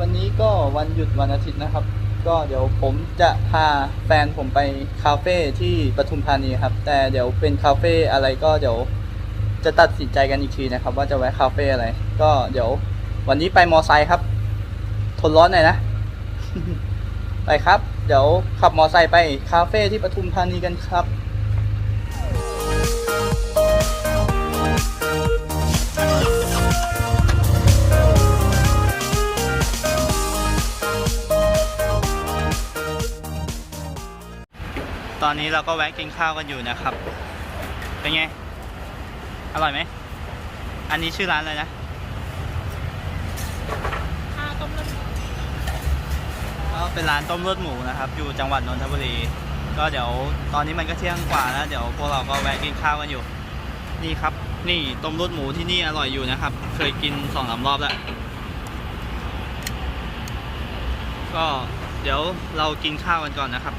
วันนี้ก็วันหยุดวันอาทิตย์นะครับ ก็เดี๋ยวผมจะพาแฟนผมไปคาเฟ่ที่ปทุมธานีครับ แต่เดี๋ยวเป็นคาเฟ่อะไรก็เดี๋ยวจะตัดสินใจกันอีกทีนะครับ ว่าจะแวะคาเฟ่อะไร ก็เดี๋ยววันนี้ไปมอไซค์ครับ ทนร้อนหน่อยนะ ไปครับ เดี๋ยวขับมอไซค์ไปคาเฟ่ที่ปทุมธานีกันครับ ตอนนี้เราก็แวะกินข้าวกันอยู่นะครับ เป็นไง อร่อยไหม อันนี้ชื่อร้านอะไรนะข้าวต้มเลือดหมูก็เป็นร้านต้มเลือดหมูนะครับ อยู่จังหวัดนนทบุรี ก็เดี๋ยวตอนนี้มันก็เที่ยงกว่าแล้วเดี๋ยวพวกเราก็แวะกินข้าวกันอยู่ นี่ครับ นี่ต้มเลือดหมูที่นี่อร่อยอยู่นะครับ เคยกินสองสามรอบแล้ว ก็เดี๋ยวเรากินข้าวกันก่อนนะครับ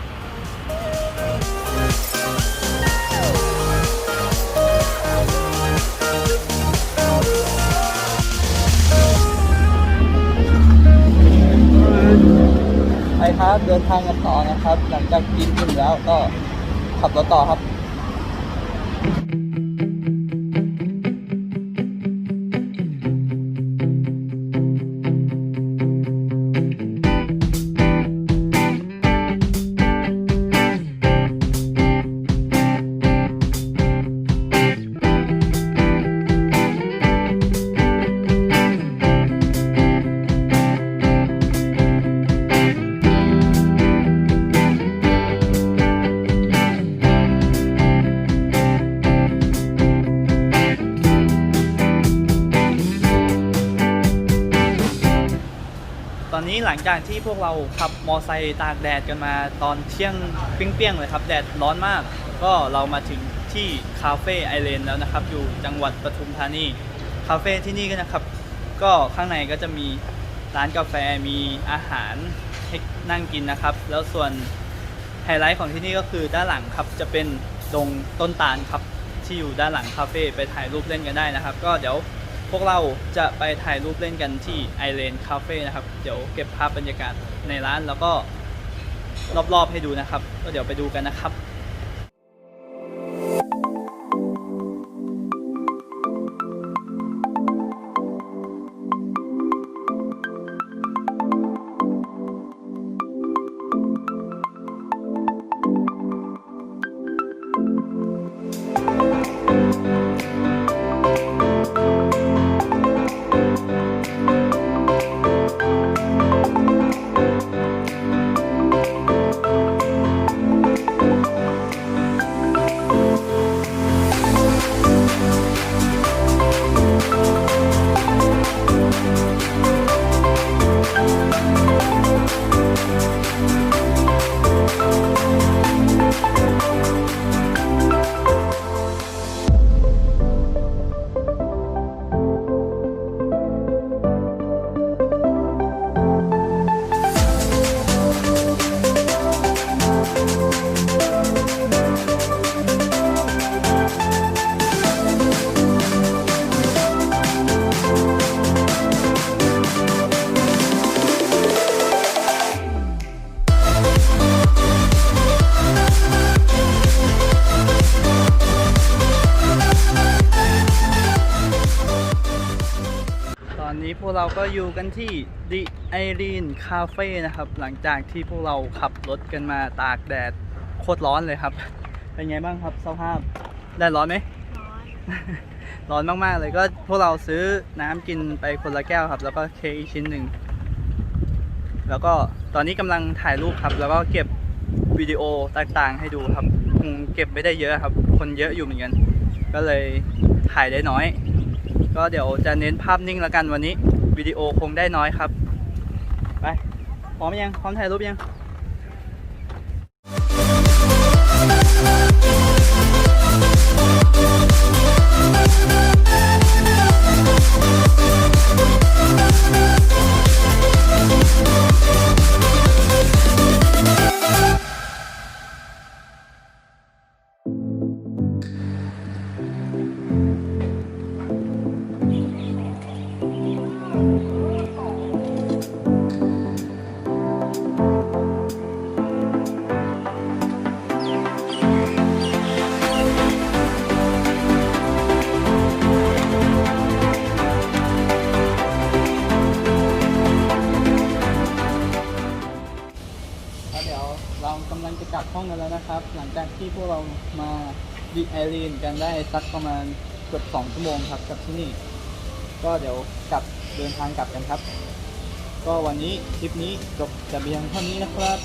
ครับ เดินทางกันต่อนะครับ หลังจากกินอิ่มแล้วก็ขับรถต่อครับ หลังจากที่พวกเราขับมอไซค์ตากแดดกันมาตอนเที่ยงเปรี้ยงๆเลยครับ แดดร้อนมาก ก็เรามาถึงที่คาเฟ่ไอเลนแล้วนะครับ อยู่จังหวัดปทุมธานีคาเฟ่ที่นี่ก็นะครับ ก็ข้างในก็จะมีร้านกาแฟมีอาหารให้นั่งกินนะครับ แล้วส่วนไฮไลท์ของที่นี่ก็คือด้านหลังครับจะเป็นดงต้นตาลครับที่อยู่ด้านหลังคาเฟ่ไปถ่ายรูปเล่นกันได้นะครับ ก็เดี๋ยว พวกเราจะไปถ่ายรูปเล่นกันที่ไอเลนคาเฟ่นะครับ เดี๋ยวเก็บภาพบรรยากาศในร้านแล้วก็รอบๆให้ดูนะครับ ก็เดี๋ยวไปดูกันนะครับ นนี้พวกเราก็อยู่กันที่ดิไอรีนคาเฟ่นะครับ หลังจากที่พวกเราขับรถกันมาตากแดดโคตรร้อนเลยครับ เป็นไงบ้างครับสภาพแดดร้อนไหมร้อนร้อนมากๆเลยก็พวกเราซื้อน้ำกินไปคนละแก้วครับ แล้วก็เค้กอีกชิ้นหนึ่ง แล้วก็ตอนนี้กำลังถ่ายรูปครับ แล้วก็เก็บวิดีโอต่างๆ ให้ดูครับคงเก็บไม่ได้เยอะครับ คนเยอะอยู่เหมือนกัน ก็เลยถ่ายได้น้อย ก็เดี๋ยวจะเน้นภาพนิ่งแล้วกันวันนี้วิดีโอคงได้น้อยครับ ไป พร้อมยัง พร้อมถ่ายรูปยัง ห้องกันแล้วนะครับ หลังจากที่พวกเรามาดีไอรีนกันได้สักประมาณเกือบสองชั่วโมงครับกับที่นี่ ก็เดี๋ยวกลับเดินทางกลับกันครับ ก็วันนี้คลิปนี้จบแต่เพียงเท่านี้นะครับ